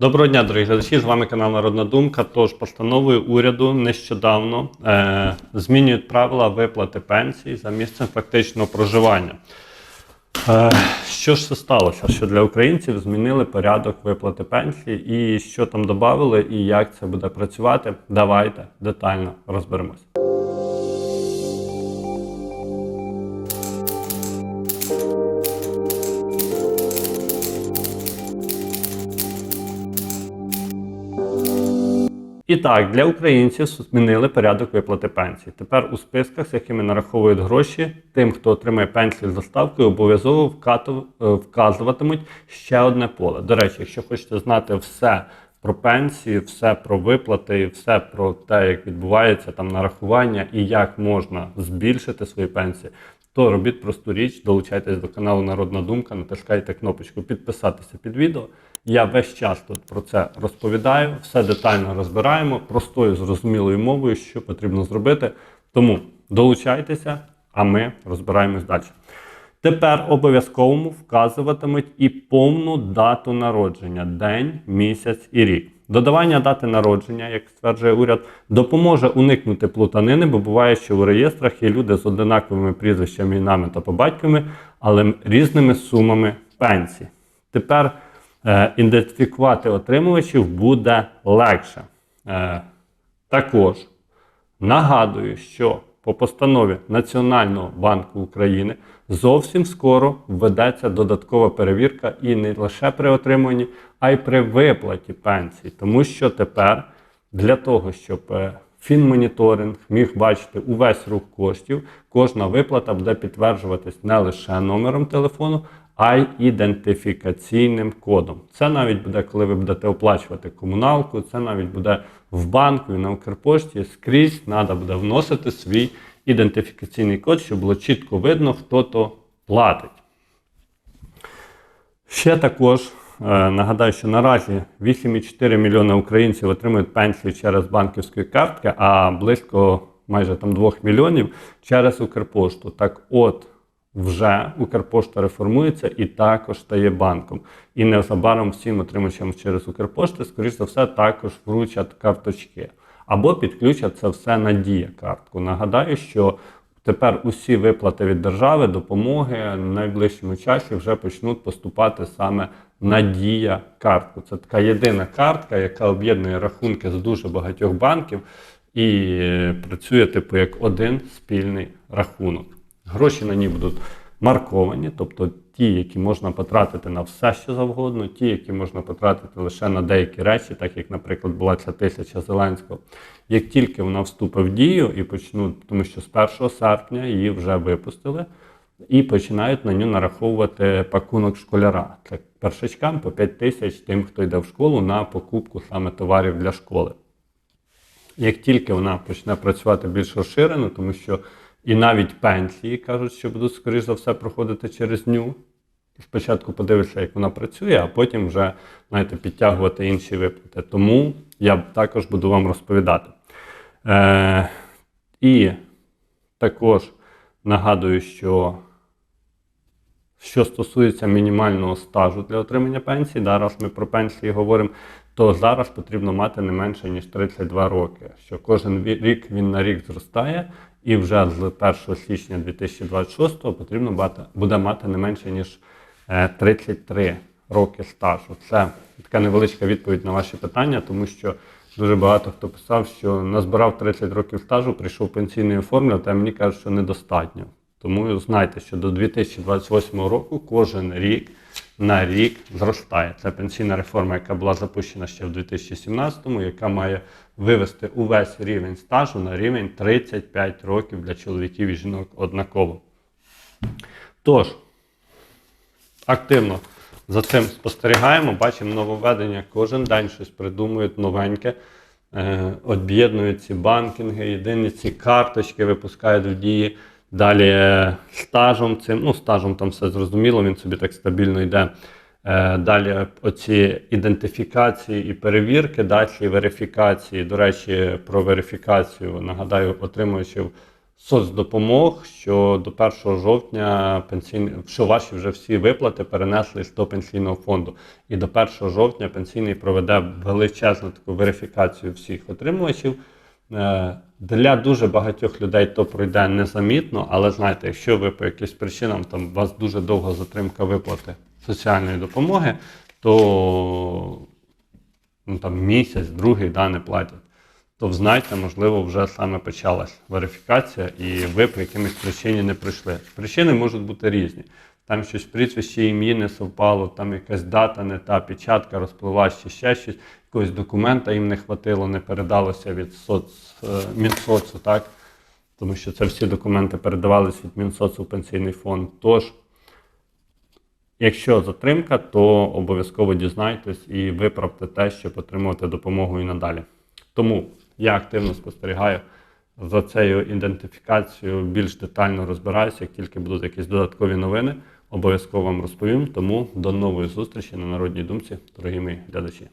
Доброго дня, дорогі глядачі. З вами канал Народна Думка. Тож постановою уряду нещодавно е, змінюють правила виплати пенсій за місцем фактичного проживання. Е, що ж це сталося? Що для українців змінили порядок виплати пенсій, і що там додали, і як це буде працювати? Давайте детально розберемось. І так, для українців змінили порядок виплати пенсій. Тепер у списках, з якими нараховують гроші, тим, хто отримає пенсію з заставкою, обов'язково е, вказуватимуть ще одне поле. До речі, якщо хочете знати все про пенсії, все про виплати, все про те, як відбувається там нарахування і як можна збільшити свої пенсії, то робіть просту річ, долучайтесь до каналу Народна Думка, натискайте кнопочку підписатися під відео. Я весь час тут про це розповідаю, все детально розбираємо, простою зрозумілою мовою, що потрібно зробити. Тому долучайтеся, а ми розбираємось далі. Тепер обов'язковому вказуватимуть і повну дату народження день, місяць і рік. Додавання дати народження, як стверджує уряд, допоможе уникнути плутанини, бо буває, що у реєстрах є люди з одинаковими прізвищами, іменами та по батькові, але різними сумами пенсій. Тепер е, ідентифікувати отримувачів буде легше. Е, також Нагадую, що по постанові Національного банку України зовсім скоро введеться додаткова перевірка і не лише при отриманні, а й при виплаті пенсій. Тому що тепер для того, щоб е, фінмоніторинг міг бачити увесь рух коштів, кожна виплата буде підтверджуватись не лише номером телефону, а й ідентифікаційним кодом. Це навіть буде, коли ви будете оплачувати комуналку, це навіть буде в банку і на Укрпошті. Скрізь треба буде вносити свій ідентифікаційний код, щоб було чітко видно, хто то платить. Ще також нагадаю, що наразі 8,4 мільйона українців отримують пенсію через банківські картки, а близько майже там 2 мільйонів через Укрпошту. Так от вже Укрпошта реформується і також стає банком. І незабаром всім отримачам через Укрпошти, скоріш за все, також вручать карточки. Або підключать це все на дія картку. Нагадаю, що тепер усі виплати від держави, допомоги в найближчому часі вже почнуть поступати саме на дія картку. Це така єдина картка, яка об'єднує рахунки з дуже багатьох банків і працює типу як один спільний рахунок. Гроші на ній будуть марковані, тобто ті, які можна потратити на все, що завгодно, ті, які можна потратити лише на деякі речі, так як, наприклад, була ця тисяча Зеленського. Як тільки вона вступить в дію і почнуть, тому що з 1 серпня її вже випустили, і починають на нього нараховувати пакунок школяра. Це першачкам по 5 тисяч тим, хто йде в школу на покупку саме товарів для школи. Як тільки вона почне працювати більш розширено, тому що і навіть пенсії кажуть, що будуть, скоріш за все, проходити через ню. Спочатку подивишся, як вона працює, а потім вже знаєте, підтягувати інші виплати. Тому я також буду вам розповідати. Е, і також нагадую, що що стосується мінімального стажу для отримання пенсії, да, раз ми про пенсії говоримо, то зараз потрібно мати не менше, ніж 32 роки. Що кожен рік він на рік зростає, і вже з 1 січня 2026 потрібно бати- буде мати не менше, ніж е, 33 роки стажу. Це така невеличка відповідь на ваші питання, тому що дуже багато хто писав, що назбирав 30 років стажу, прийшов пенсійний оформлювати, а мені кажуть, що недостатньо. Тому знайте, що до 2028 року кожен рік на рік зростає. Це пенсійна реформа, яка була запущена ще в 2017-му, яка має вивести увесь рівень стажу на рівень 35 років для чоловіків і жінок однаково. Тож, активно за цим спостерігаємо, бачимо нововведення, кожен день щось придумують новеньке. Е, Об'єднують ці банкінги, єдині ці карточки випускають в дії. Далі е, стажом цим, ну стажом там все зрозуміло, він собі так стабільно йде. Е, Далі оці ідентифікації і перевірки, далі верифікації. До речі, про верифікацію нагадаю, отримувачів соцдопомог, що до 1 жовтня пенсійні, що ваші вже всі виплати перенеслись до пенсійного фонду. І до 1 жовтня пенсійний проведе величезну таку верифікацію всіх отримувачів. Е, Для дуже багатьох людей то пройде незамітно, але знаєте, якщо ви по якимось причинам там у вас дуже довга затримка виплати соціальної допомоги, то ну, там, місяць, другий да, не платять, то знайте, можливо, вже саме почалась верифікація, і ви по якимось причині не прийшли. Причини можуть бути різні. Там щось прізвище, ім'ї не совпало, там якась дата не та, печатка розпливась чи ще щось, якогось документа їм не хватило, не передалося від соц, е, Мінсоцу, так? Тому що це всі документи передавались від Мінсоцу в пенсійний фонд. Тож, Якщо затримка, то обов'язково дізнайтесь і виправте те, щоб отримувати допомогу і надалі. Тому я активно спостерігаю за цією ідентифікацією, більш детально розбираюся. Як тільки будуть якісь додаткові новини, обов'язково вам розповім. Тому до нової зустрічі на народній думці, дорогі мої глядачі.